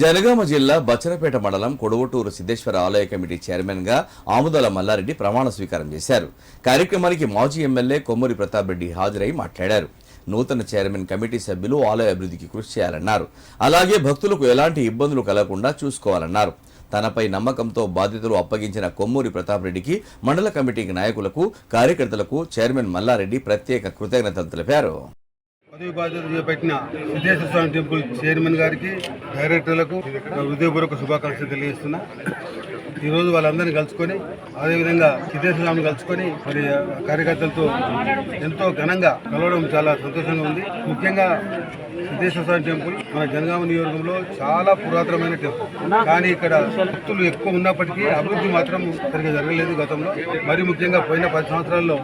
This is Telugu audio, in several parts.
జనగామ జిల్లా బచ్చరపేట మండలం కొడవటూరు సిద్ధేశ్వర ఆలయ కమిటీ చైర్మన్గా ఆముదాల మల్లారెడ్డి ప్రమాణ స్వీకారం చేశారు. కార్యక్రమానికి మాజీ ఎమ్మెల్యే కొమ్మూరి ప్రతాప్ రెడ్డి హాజరై మాట్లాడారు. నూతన చైర్మన్ కమిటీ సభ్యులు ఆలయ అభివృద్ధికి కృషి చేయాలన్నారు. అలాగే భక్తులకు ఎలాంటి ఇబ్బందులు కలగకుండా చూసుకోవాలన్నారు. తనపై నమ్మకంతో బాధ్యతలు అప్పగించిన కొమ్మూరి ప్రతాప్ రెడ్డికి మండల కమిటీ నాయకులకు కార్యకర్తలకు చైర్మన్ మల్లారెడ్డి ప్రత్యేక కృతజ్ఞతలు తెలిపారు. పదవి బాధ్యత చేపట్టిన సిద్ధేశ్వర స్వామి టెంపుల్ చైర్మన్ గారికి డైరెక్టర్లకు హృదయపూర్వక శుభాకాంక్షలు తెలియజేస్తున్నా. ఈరోజు వాళ్ళందరినీ కలుసుకొని అదేవిధంగా సిద్ధేశ్వర స్వామిని కలుసుకొని మరి కార్యకర్తలతో ఎంతో ఘనంగా కలవడం చాలా సంతోషంగా ఉంది. ముఖ్యంగా సిద్ధేశ్వర స్వామి టెంపుల్ మన జనగామ నియోజకంలో చాలా పురాతనమైన టెంపుల్. కానీ ఇక్కడ భక్తులు ఎక్కువ ఉన్నప్పటికీ అభివృద్ధి మాత్రం సరిగ్గా జరగలేదు గతంలో. మరి ముఖ్యంగా పోయిన పది సంవత్సరాల్లో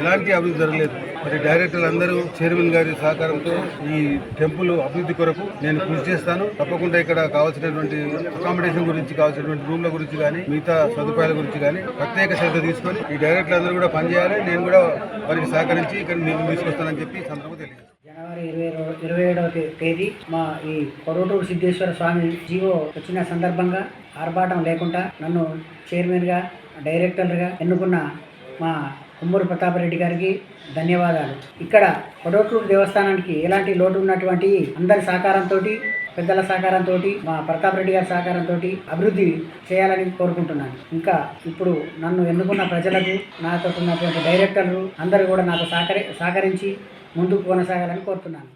ఎలాంటి అభివృద్ధి జరగలేదు. మరి డైరెక్టర్లు అందరూ చైర్మన్ గారి సహకారంతో ఈ టెంపుల్ అభివృద్ధి కొరకు నేను కృషి చేస్తాను. తప్పకుండా ఇక్కడ కావాల్సినటువంటి అకామిడేషన్ గురించి కావాల్సినటువంటి రూమ్ల గురించి కానీ మిగతా సదుపాయాల గురించి కానీ ప్రత్యేక శ్రద్ధ తీసుకొని ఈ డైరెక్టర్లు అందరూ కూడా పనిచేయాలి. నేను కూడా వారికి సహకరించి ఇక్కడ నేను తీసుకొస్తానని చెప్పి సందర్భంగా జనవరి ఇరవై ఇరవై ఏడవ తేదీ మా ఈ కొరటూరు సిద్ధేశ్వర స్వామి జీవో వచ్చిన సందర్భంగా ఆర్భాటం లేకుండా నన్ను చైర్మన్గా డైరెక్టర్గా ఎన్నుకున్న మా కుమ్మూరు ప్రతాపరెడ్డి గారికి ధన్యవాదాలు. ఇక్కడ కొడవట్లూరు దేవస్థానానికి ఎలాంటి లోటు ఉన్నటువంటి అందరి సహకారంతో పెద్దల సహకారంతో మా ప్రతాప్ రెడ్డి గారి సహకారంతో అభివృద్ధి చేయాలని కోరుకుంటున్నాను. ఇంకా ఇప్పుడు నన్ను ఎన్నుకున్న ప్రజలకు నాతో ఉన్నటువంటి డైరెక్టర్లు అందరూ కూడా నాకు సహకరి సహకరించి ముందుకు కొనసాగాలని కోరుతున్నాను.